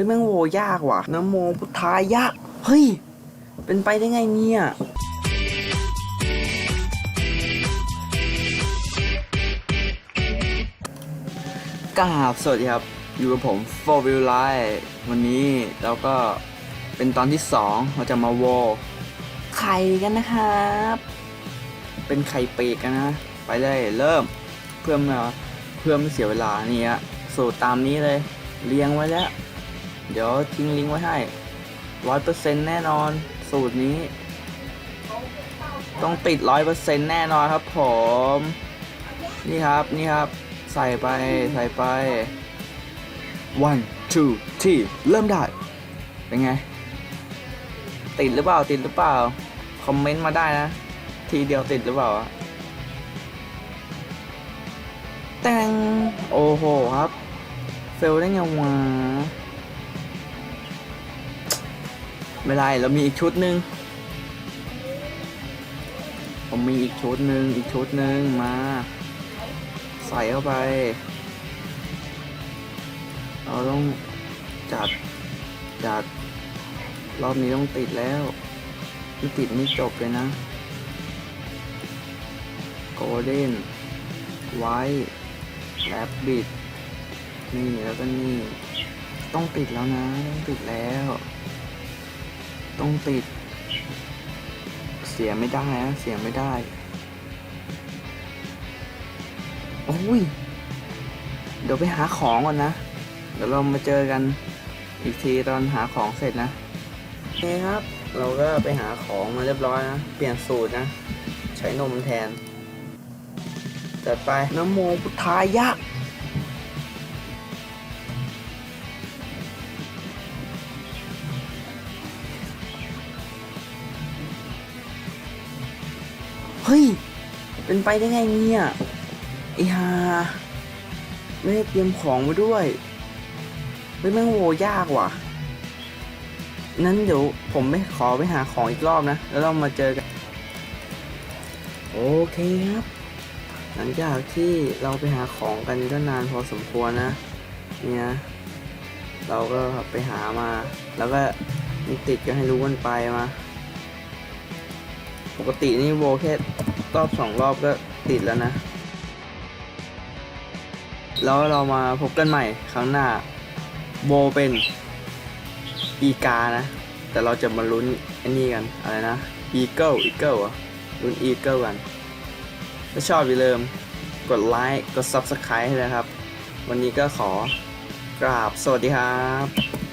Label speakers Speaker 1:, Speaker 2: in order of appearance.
Speaker 1: ฮ้ยแม่งโวยากว่ะนะโมพุทธายะ เฮ้ย เป็นไปได้ไงเนี่ยกราบสวัสดีครับ อยู่กับผม4 View Live วันนี้เราก็เป็นตอนที่2เราจะมาโวไข่กันนะครับ เป็นไข่ปีกกันนะ ไปเลยเริ่ม เพื่อไม่เพื่อไม่เสียเวลานี่ฮะสูตรตามนี้เลย เรียงไว้แล้ว เดี๋ยวทิ้งลิงก์ไว้ให้ร้อยเปอร์เซ็นต์แน่นอน สูตรนี้ ต้องติดร้อยเปอร์เซ็นต์แน่นอนครับผม นี่ครับนี่ครับใส่ไปใส่ไป one two three เริ่มได้ เป็นไง ติดหรือเปล่าติดหรือเปล่า คอมเมนต์มาได้นะ ทีเดียวติดหรือเปล่าแตงโอ้โหครับ เฟลได้ไงวะ ไม่ไรเรามีอีกชุดหนึ่งผมมีอีกชุดหนึ่งอีกชุดหนึ่งมา ใส่เข้าไป เราต้องจัดจัด รอบนี้ต้องติดแล้วไม่ติดนี่จบเลยนะโกลเด้นไวท์แรบบิดนี่แล้วก็นี่ ต้องติดแล้วนะ ต้องติดแล้ว ต้องติด เสียไม่ได้นะ เสียไม่ได้ โอ้ย เดี๋ยวไปหาของก่อนนะ เดี๋ยวเรามาเจอกันอีกทีตอนหาของเสร็จนะโอเคครับ เราก็ไปหาของมาเรียบร้อยนะ เปลี่ยนสูตรนะ ใช้นมแทนจัดไปนะโมพุทธายะ เฮ้ย เป็นไปได้ไงเนี่ยไอ้ฮาไม่ได้เตรียมของมาด้วยเฮ้ยแม่งโวยากว่ะ นั้นเดี๋ยวผมไม่ขอไปหาของอีกรอบนะ แล้วเรามาเจอกัน โอเคครับ หลังจากที่เราไปหาของกันก็นานพอสมควรนะ เนี่ย เราก็ไปหามา แล้วก็มีติดก็ให้รู้กันไปมา ปกตินี่โวแค่รอบสองรอบก็ติดแล้วนะ แล้วเรามาพบกันใหม่ครั้งหน้าโบเป็นอีกานะ แต่เราจะมาลุ้นอ้นี่กัน อะไรนะอีเกิลอีเกิลอะลุ้นอีเกิลกัน ถ้าชอบอย่าลืมกดไลค์กด Subscribe ให้นะครับ วันนี้ก็ขอกราบสวัสดีครับ